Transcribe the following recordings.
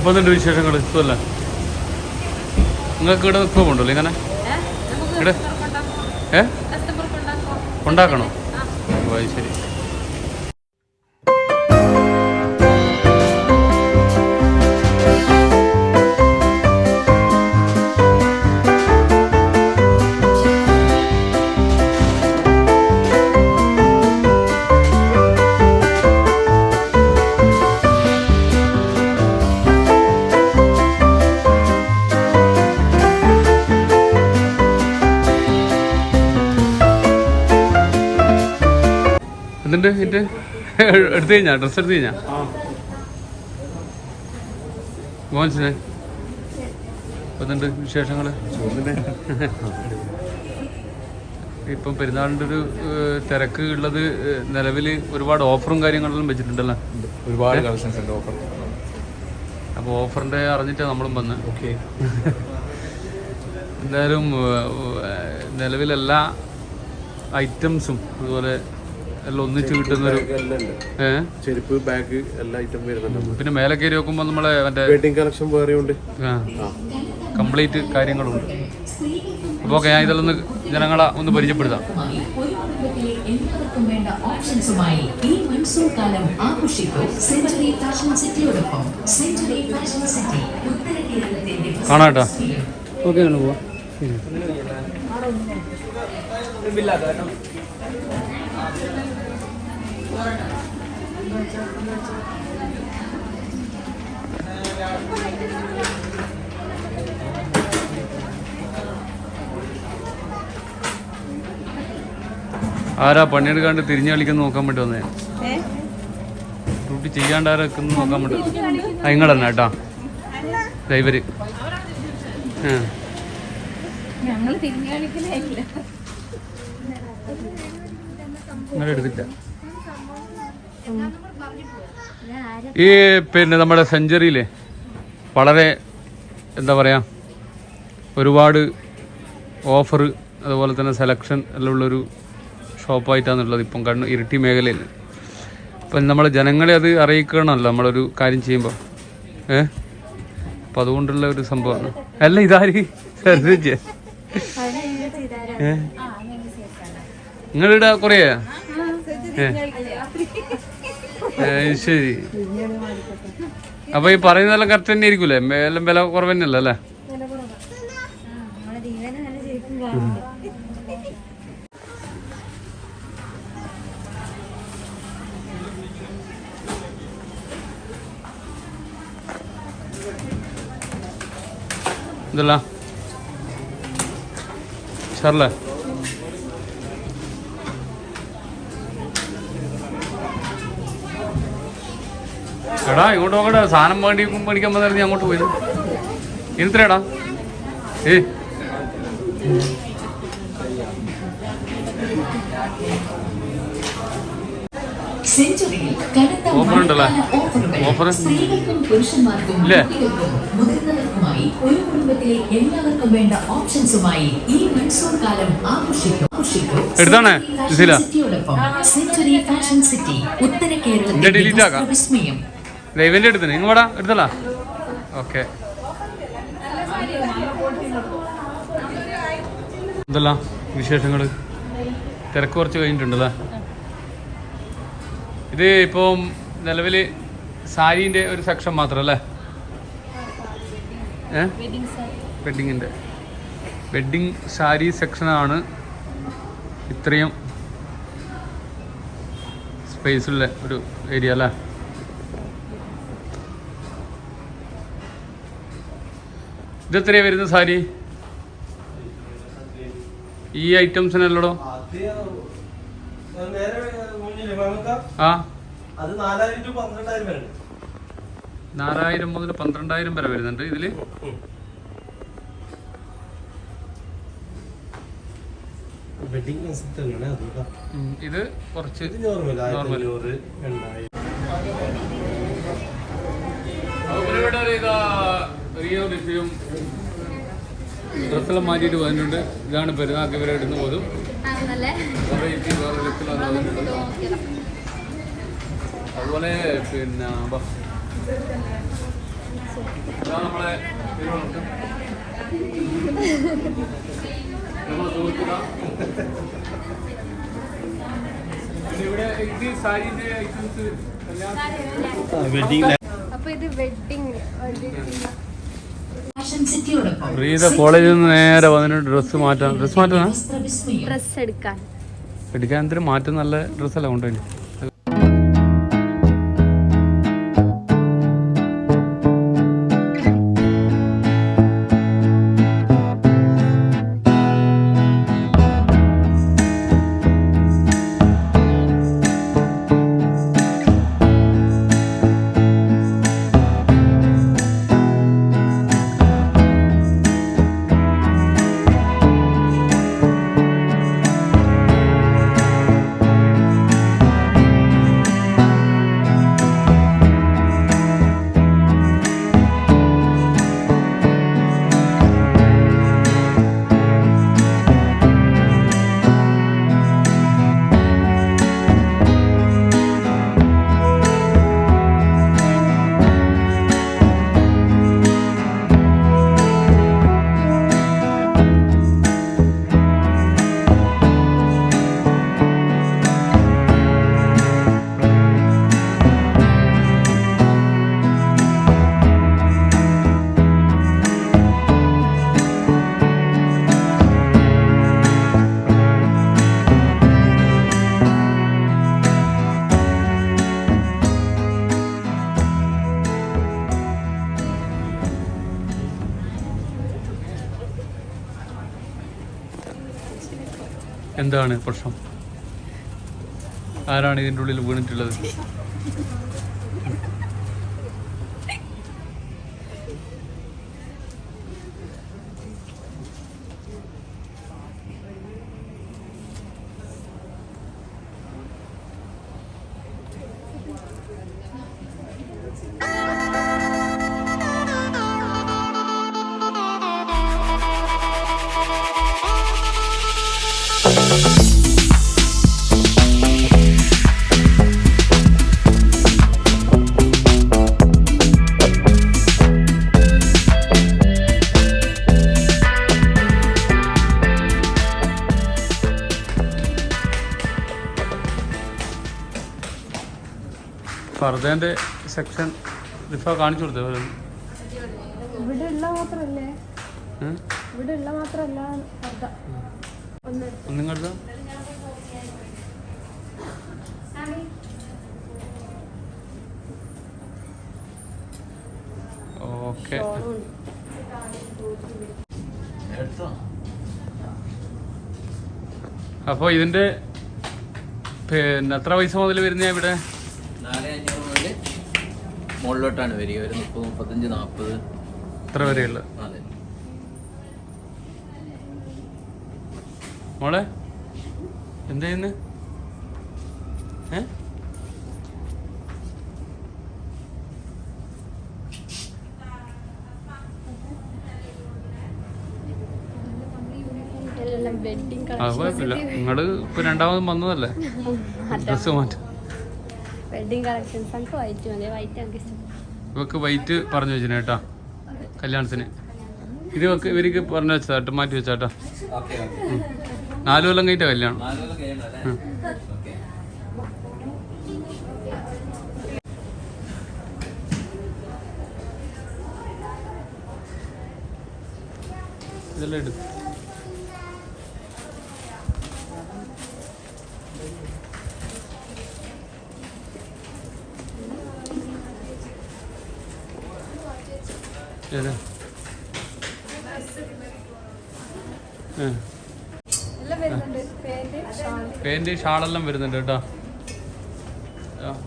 അപ്പോൾ എന്തുണ്ട് വിശേഷങ്ങൾ ഇഷ്ടമല്ല നിങ്ങൾക്ക് ഇവിടെ നിൽക്കുന്നുണ്ടല്ലോ ഇങ്ങനെ? ഇവിടെ? ഏ? ഉണ്ടാക്കണോ? ശരി. എന്തുണ്ട് ഇത് എടുത്തു കഴിഞ്ഞാ ഡ്രസ് എടുത്തു കഴിഞ്ഞാ? മോൻസിനെ? അതുണ്ട് വിശേഷങ്ങൾ ഇപ്പം പെരുന്നാളിന്റെ ഒരു തിരക്ക് ഉള്ളത് നിലവിൽ ഒരുപാട് ഓഫറും കാര്യങ്ങളെല്ലാം വെച്ചിട്ടുണ്ടല്ലോ. ഒരുപാട് കളക്ഷൻസ് ഉണ്ട് ഓഫർ. അപ്പോൾ ഓഫറിന്റെ അറിഞ്ഞിട്ട് നമ്മളും വന്ന്. ഓക്കെ. എന്തായാലും നിലവിലെല്ലാ ഐറ്റംസും അതുപോലെ എല്ലാം ഒന്നിച്ച് കിട്ടുന്നൊരു ഒരു ഏഹ് ചെരുപ്പ് ബാഗ് എല്ലാ ഐറ്റം വരുന്നുണ്ട്. പിന്നെ മേലെ കയറി നോക്കുമ്പോൾ നമ്മളെ മറ്റേ വെഡിങ് കളക്ഷൻ വേറെ ഉണ്ട്. കംപ്ലീറ്റ് കാര്യങ്ങളുണ്ട്. അപ്പോൾ ഓക്കെ ഞാൻ ഇതിലൊന്ന് ഒന്ന് ജനങ്ങളെ ഒന്ന് പരിചയപ്പെടുത്താം. കാണാട്ടോ ഓപ്ഷൻസുമായി ഈ മൺസൂൺ കാലം ആഘോഷിക്കൂ സെഞ്ചുറി ഫാഷൻ സിറ്റിയോടൊപ്പം സെഞ്ചുറി ഫാഷൻ സിറ്റി ഉത്തര കേരളത്തിന്റെ കാണാം കേട്ടോ. ഓക്കെ ആണ് പോവാം. ആരാ പണിയെടുക്കാണ്ട് തിരിഞ്ഞു കളിക്കുന്ന നോക്കാൻ വേണ്ടി വന്നേ? ഡ്യൂട്ടി ചെയ്യാണ്ട് ആരൊക്കെ നോക്കാൻ വേണ്ടി ആ തന്നെ കേട്ടാ? ഡ്രൈവര്. ഇവർ ആ. ഞങ്ങൾ തിരിഞ്ഞു കളിക്കലില്ല നിങ്ങൾ എടുത്തില്ല ഈ പിന്നെ നമ്മുടെ സെഞ്ചുറിയിലെ വളരെ എന്താ പറയുക ഒരുപാട് ഓഫർ അതുപോലെ തന്നെ സെലക്ഷൻ എല്ലാം ഉള്ളൊരു ഷോപ്പായിട്ടാണുള്ളത് ഇപ്പം കണ്ണു ഇരിട്ടി മേഖലയിൽ അപ്പം നമ്മൾ ജനങ്ങളെ അത് അറിയിക്കണമല്ലോ നമ്മളൊരു കാര്യം ചെയ്യുമ്പോൾ ഏ? അപ്പം അതുകൊണ്ടുള്ള ഒരു സംഭവമാണ്. അല്ല ഇതാര്? ഏ? നിങ്ങളിവിടെ കുറേ? ഏ, ശരി. അപ്പൊ ഈ പറയുന്നതെല്ലാം കറക്റ്റ് തന്നെ ആയിരിക്കൂലേ എല്ലാം വില കുറവ് തന്നെയല്ല അല്ലേ? ഇതല്ല. ഷർല എടാ ഇങ്ങോട്ട് നോക്കട്ടെ സാധനം വേണ്ടി മേടിക്കാൻ വന്നായിരുന്നു ഞാൻ അങ്ങോട്ട് പോയത് ഇനിത്രേടാ ഏ ഓഫർ ഉണ്ടല്ലേ? ഓഫർ? ഇല്ലേ? മുതിർന്നവർക്കുമായി ഒരു കുടുംബത്തിലെ എല്ലാവർക്കും വേണ്ട ഓപ്ഷൻസുമായി ഈ മൺസൂൺ കാലം ആഘോഷിക്കും എടുത്താണ്? സെഞ്ചുറി ഫാഷൻ സിറ്റി ഉത്തര കേരളം കേരളത്തിന്റെ. വിസ്മയം ദൈവന്റെ എടുത്തിന് നിങ്ങൾ വേടാ എടുത്തല്ല ഓക്കെ എന്തല്ല വിശേഷങ്ങൾ തിരക്ക് കുറച്ച് കഴിഞ്ഞിട്ടുണ്ടല്ലേ? ഇത് ഇപ്പം നിലവിൽ സാരീന്റെ ഒരു സെക്ഷൻ മാത്രമല്ലേ? ഏ? വെഡിങ്ങിന്റെ വെഡിങ് സാരി സെക്ഷനാണ് ഇത്രയും സ്പേസുള്ള ഒരു ഏരിയ അല്ലേ? ഇതെത്രയാ വരുന്ന സാരി? ഈ ഐറ്റംസിനല്ലടോ ആ. നാലായിരം മുതൽ പന്ത്രണ്ടായിരം വരെ വരുന്നുണ്ട് ഇതിൽ. ഇത് കുറച്ച് നോർമൽ അഞ്ഞൂറ് ഡ്രസ്സെല്ലാം മാറ്റിയിട്ട് വന്നിട്ടുണ്ട്. ഇതാണ് പെരുന്നാൾക്ക് ഇവരെ ഇടുന്ന പോലും. അതുപോലെ പിന്നെ നമ്മളെ ഇവിടെ ഇത് സാരിന്റെ ഐറ്റംസ് അപ്പൊ ഇത് വെഡിങ്. റീത കോളേജിൽ നിന്ന് നേരെ വന്നിട്ട് ഡ്രസ്സ് മാറ്റാൻ ഡ്രസ്സ് മാറ്റാനാ ഡ്രസ്സ് ഡ്രസ് എടുക്കാൻ. എടുക്കാൻ എന്തിനും മാറ്റം നല്ല ഡ്രസ്സല്ല കൊണ്ടുപോയി എന്താണ് പ്രശ്നം? ആരാണ് ഇതിന്റെ ഉള്ളിൽ വീണിട്ടുള്ളത്? ഫർദേന്റെ സെക്ഷൻ റിഫ കാണിച്ചു കൊടുത്തത് ഇവിടെ ഉള്ള മാത്രല്ലേ? ഇവിടെ ഉള്ള മാത്രല്ല കണ്ടോ ഓക്കെ. ഷോളും അപ്പോൾ ഇതിന്റെ പിന്നെ എത്ര പൈസ മുതൽ വരുന്ന ഇവിടെ? മുകളിലോട്ടാണ് വരിക. ഒരു മുപ്പത് മുപ്പത്തഞ്ച് നാൽപ്പത് ഇത്ര വരെയുള്ള. അതെ. മോളെ എന്താ ചെയ്യുന്നത് ഏ? അത് കുഴപ്പമില്ല. നിങ്ങൾ ഇപ്പൊ രണ്ടാമതും വന്നതല്ലേ? ഡ്രസ് മാറ്റം. വെഡിങ് കളക്ഷൻസ് നമുക്ക് വൈറ്റ് മതി. വൈറ്റ് നമുക്ക് ഇഷ്ടം ഇവക്ക് വൈറ്റ് പറഞ്ഞു വെച്ചിന് കേട്ടാ. കല്യാണത്തിന്. ഇത് ഇവക്ക് ഇവർക്ക് പറഞ്ഞു വെച്ചാ കേട്ടോ. മാറ്റി വെച്ചാട്ടോ കേട്ടോ. നാലു കൊല്ലം കഴിഞ്ഞിട്ട് കല്യാണം. ഇതെല്ലാം എടുക്കും. ഷാൾ പേന്റ് ഷാളെല്ലാം വരുന്നുണ്ട് കേട്ടോ.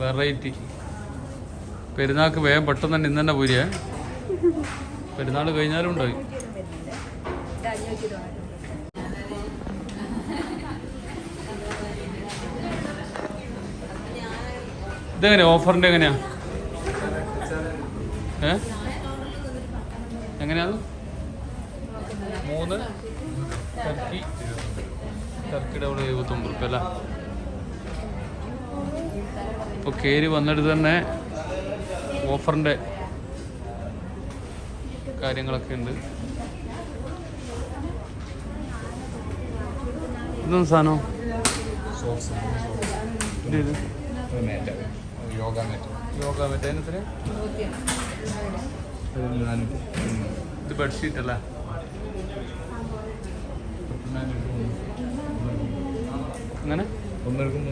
വെറൈറ്റി. പെരുന്നാൾക്ക് വേഗം പെട്ടെന്ന് തന്നെ ഇന്ന് തന്നെ പോരിയേ. പെരുന്നാൾ കഴിഞ്ഞാലും ഉണ്ടായി. ഇതെങ്ങനെയാ? ഓഫറിന്റെ എങ്ങനെയാ? ഏ? എങ്ങനെയാ മൂന്ന്. ടർക്കി ടർക്കിയുടെ അവിടെ എഴുപത്തൊമ്പത് റുപ്യ അല്ല? ഇപ്പോൾ കയറി വന്നിട്ട് തന്നെ ഓഫറിന്റെ കാര്യങ്ങളൊക്കെ ഉണ്ട്. ഇതൊന്നും സാധനം? യോഗ മാറ്റ്. യോഗ മറ്റേ. അതിനെത്ര ഇത് ബെഡ്ഷീറ്റ് അല്ലേ? അങ്ങനെ ഒന്നെടുക്കും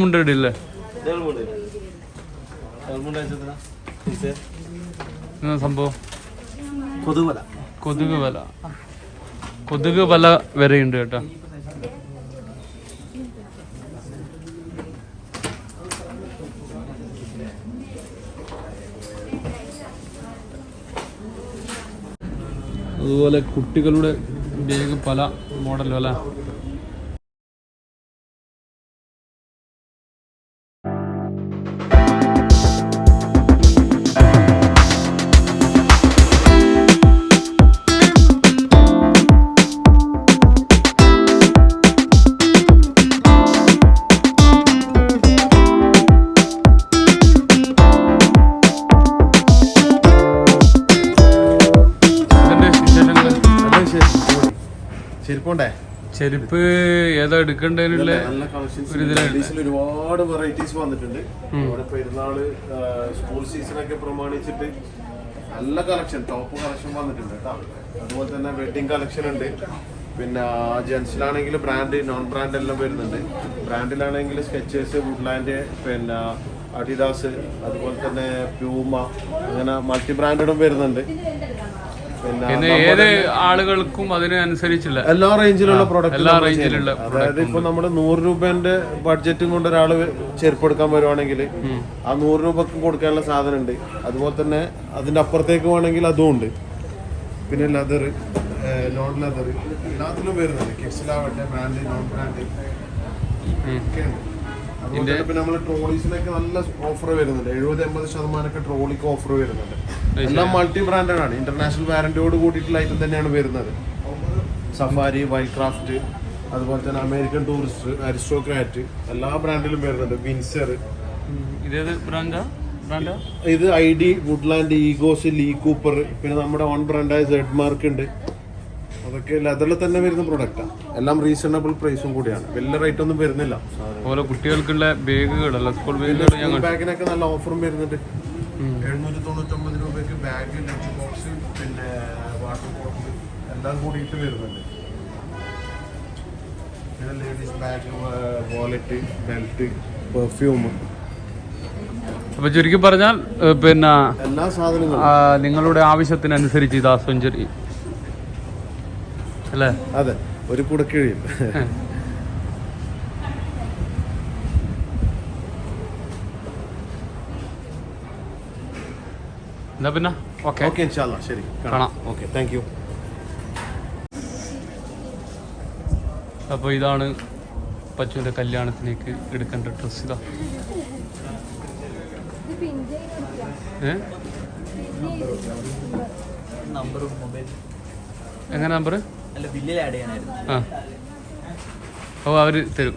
മുണ്ട് ഇടില്ലേ എന്നാ സംഭവം കൊതുകുവല കൊതുക് വല കൊതുക് വല വരെയുണ്ട് കേട്ടോ. അതുപോലെ കുട്ടികളുടെ ബാഗ് പല മോഡലും അല്ലേ ചെരുപ്പുണ്ടേ? ചെരുപ്പ് ഏതാ എടുക്കേണ്ടതിനുള്ള ഒരുപാട് വെറൈറ്റീസ് വന്നിട്ടുണ്ട്. ഇവിടെ പെരുന്നാൾ സ്കൂൾ സീസണൊക്കെ പ്രമാണിച്ചിട്ട് നല്ല കളക്ഷൻ ടോപ്പ് കളക്ഷൻ വന്നിട്ടുണ്ട് കേട്ടോ. അതുപോലെ തന്നെ വെഡിങ് കളക്ഷൻ ഉണ്ട്. പിന്നെ ജെൻസിലാണെങ്കിൽ ബ്രാൻഡ് നോൺ ബ്രാൻഡ് എല്ലാം വരുന്നുണ്ട്. ബ്രാൻഡിലാണെങ്കിൽ സ്കെച്ചേഴ്സ് വുഡ്ലാൻഡ് പിന്നെ അഡിദാസ് അതുപോലെ തന്നെ പ്യൂമ അങ്ങനെ മൾട്ടി ബ്രാൻഡും വരുന്നുണ്ട്. പിന്നെ പിന്നെ ഏത് ആളുകൾക്കും അതിനനുസരിച്ചുള്ള എല്ലാ റേഞ്ചിലുള്ള പ്രോഡക്റ്റ് എല്ലാ റേഞ്ചിലുള്ള അതായത് ഇപ്പൊ നമ്മുടെ നൂറ് രൂപന്റെ ബഡ്ജറ്റും കൊണ്ട് ഒരാൾ ചെരുപ്പെടുക്കാൻ വരുവാണെങ്കിൽ ആ നൂറ് രൂപക്ക് കൊടുക്കാനുള്ള സാധനം ഉണ്ട് അതുപോലെ തന്നെ അതിന്റെ അപ്പുറത്തേക്ക് വേണമെങ്കിൽ അതും ഉണ്ട്. പിന്നെ ലെതർ നോൺ ലെതർ എല്ലാത്തിലും വരുന്നുണ്ട്. കെസിലാവട്ടെ ബ്രാൻഡ് നോൺ ബ്രാൻഡ് ഒക്കെ ഉണ്ട്. അതുപോലെ പിന്നെ നമ്മൾ ട്രോളീസിനൊക്കെ നല്ല ഓഫർ വരുന്നുണ്ട്. എഴുപത് എൺപത് ശതമാനമൊക്കെ ട്രോളിക്ക് ഓഫർ വരുന്നുണ്ട്. എല്ലാം മൾട്ടി ബ്രാൻഡഡ് ആണ്. ഇന്റർനാഷണൽ വാറന്റിയോട് കൂടിയിട്ടുള്ള ഐറ്റം തന്നെയാണ് വരുന്നത്. സഫാരി വൈൽഡ് ക്രാഫ്റ്റ് അതുപോലെ തന്നെ അമേരിക്കൻ ടൂറിസ്റ്റ് അരിസ്റ്റോക്രാറ്റ് എല്ലാ ബ്രാൻഡിലും വരുന്നുണ്ട്. വിൻസർ ഇത് I D Woodland Egoss Lee Cooper പിന്നെ നമ്മുടെ ഓൺ ബ്രാൻഡായ സെഡ് മാർക്ക് ഉണ്ട്. അതൊക്കെ ലെതറിൽ തന്നെ വരുന്ന പ്രൊഡക്റ്റാണ് എല്ലാം റീസണബിൾ പ്രൈസും കൂടിയാണ്. വലിയ റേറ്റ് ഒന്നും വരുന്നില്ല. കുട്ടികൾക്കുള്ള ബാഗുകൾ ബാഗിനൊക്കെ നല്ല ഓഫറും വരുന്നുണ്ട്. എഴുന്നൂറ്റി തൊണ്ണൂറ്റൊമ്പത് രൂപയ്ക്ക് ബാഗ് ലഞ്ച് ബോക്സ് പിന്നെ വാട്ടർ ബോട്ടിൽ എല്ലാം കൂടിയിട്ട് വരുന്നുണ്ട്. പിന്നെ ladies bag wallet belt perfume അപ്പൊ ചുരുക്കി പറഞ്ഞാൽ പിന്നെ എല്ലാ സാധനങ്ങളും. നിങ്ങളുടെ ആവശ്യത്തിനനുസരിച്ച് ഇതാ സെഞ്ചുറി അല്ലേ? അതെ ഒരു കുടക്കിഴിയും എന്നാ പിന്നെ? ഓക്കെ ഓക്കെ ശരി. കാണാം. ഓക്കെ താങ്ക് യു അപ്പോൾ ഇതാണ് പച്ചുവിന്റെ കല്യാണത്തിലേക്ക് എടുക്കേണ്ട ഡ്രസ്സ് ഇതാ. എങ്ങനെ നമ്പർ അല്ല ബില്ലിൽ ആഡ് ചെയ്യാനായിരുന്നു. ആ. അപ്പോൾ അവർ തരും.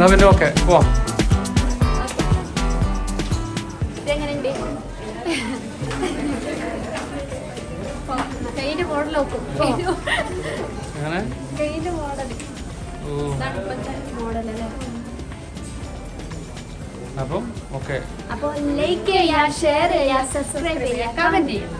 എന്നാ പിന്നെ ഓക്കെ പോവാം അപ്പം ഓക്കെ. അപ്പോൾ ലൈക്ക് ചെയ്യുക ഷെയർ ചെയ്യുക സബ്സ്ക്രൈബ് ചെയ്യുക കമന്റ് ചെയ്യുക